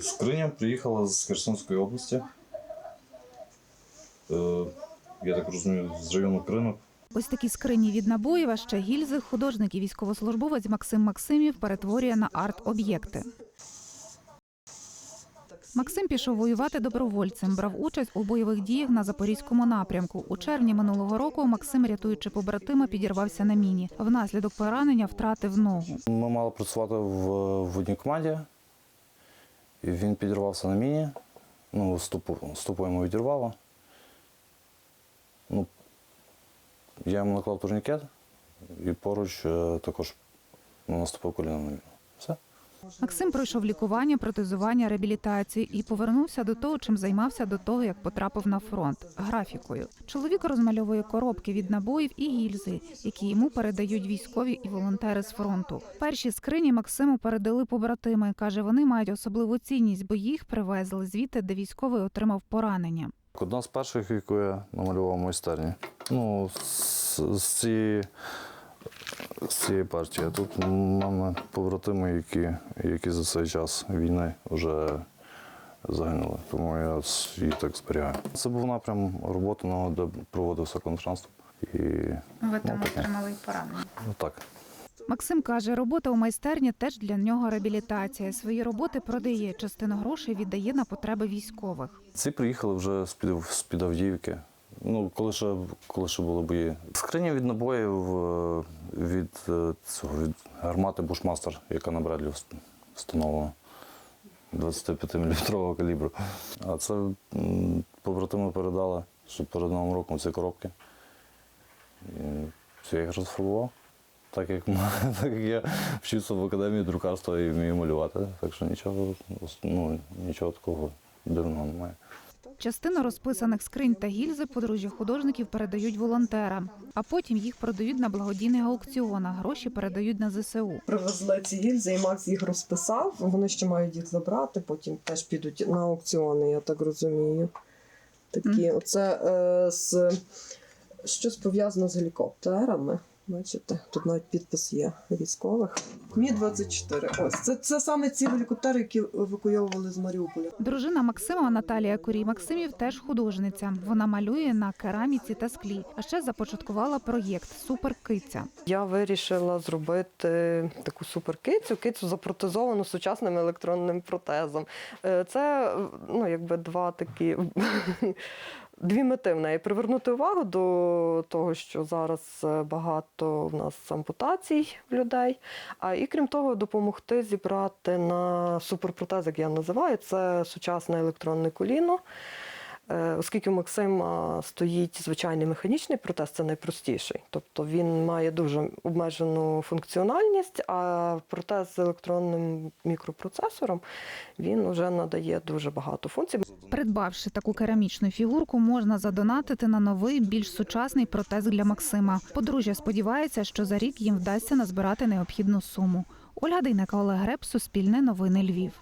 Скриня приїхала з Херсонської області. Е, я так розумію, з району Кринок. Ось такі скрині від набоїв, а ще гільзи, художник і військовослужбовець Максим Максимів перетворює на арт-об'єкти. Максим пішов воювати добровольцем, брав участь у бойових діях на запорізькому напрямку. У червні минулого року Максим, рятуючи побратима, підірвався на міні. Внаслідок поранення втратив ногу. Ми мали працювати в, в одній команді, він підірвався на міні. Ну, ступу, ступу йому відірвало. Ну, я йому наклав турнікет і поруч е, також наступив коліном на міну. Все. Максим пройшов лікування, протезування, реабілітацію і повернувся до того, чим займався до того, як потрапив на фронт графікою. Чоловік розмальовує коробки від набоїв і гільзи, які йому передають військові і волонтери з фронту. Перші скрині Максиму передали побратими. каже, вони мають особливу цінність, бо їх привезли звідти, де військовий отримав поранення. Одна з перших, яку я намалював майстерні. Ну, з, цієї, цієї партії. А Тут мене побратими, які, які за цей час війни вже загинули. Тому я її так зберігаю. Це був напрям роботи, де проводився контрнаступ. І Ви там отримали поранення. ну, так. Максим каже, робота у майстерні теж для нього реабілітація. Свої роботи продає, частину грошей віддає на потреби військових. Ці приїхали вже з-під, з-під Авдіївки. Ну, коли ще, коли ще були бої. Скриня від набоїв гармати Бушмастер, яка на Бредлі вс- встановлена 25-мм калібру. А це побратими передали, що перед Новим роком ці коробки. І все, я їх розфарбував. Так як, так як я вчився в академії друкарства і вмію малювати, так що нічого, ну, нічого такого дивного немає. Частину розписаних скринь та гільзи подружжя художників передають волонтерам, а потім їх продають на благодійних аукціонах. Гроші передають на ЗСУ. Привезли ці гільзи, і Макс їх розписав. Вони ще мають їх забрати, потім теж підуть на аукціони, я так розумію. Такі, оце е, з щось пов'язано з гелікоптерами. Бачите, тут навіть підпис є військових. Мі 24 Ось це, це саме ці гелікоптери, які евакуйовували з Маріуполя. Дружина Максима Наталія Курій Максимів теж художниця. Вона малює на кераміці та склі. А ще започаткувала проєкт Суперкиця. Я вирішила зробити таку суперкицю, кицю запротезовану сучасним електронним протезом. Е, Це ну, якби два такі. Дві мети в неї привернути увагу до того, що зараз е, багато в нас ампутацій в людей. А і крім того, допомогти зібрати на суперпротез, як я називаю, це сучасне електронне коліно. Е, Оскільки у Максима стоїть звичайний механічний протез, це найпростіший. Тобто він має дуже обмежену функціональність, а протез з електронним мікропроцесором він вже надає дуже багато функцій. Придбавши таку керамічну фігурку, можна задонатити на новий, більш сучасний протез для Максима. Подружжя сподівається, що за рік їм вдасться назбирати необхідну суму. Ольга Дейнека, Олег Греб, Суспільне новини Львів.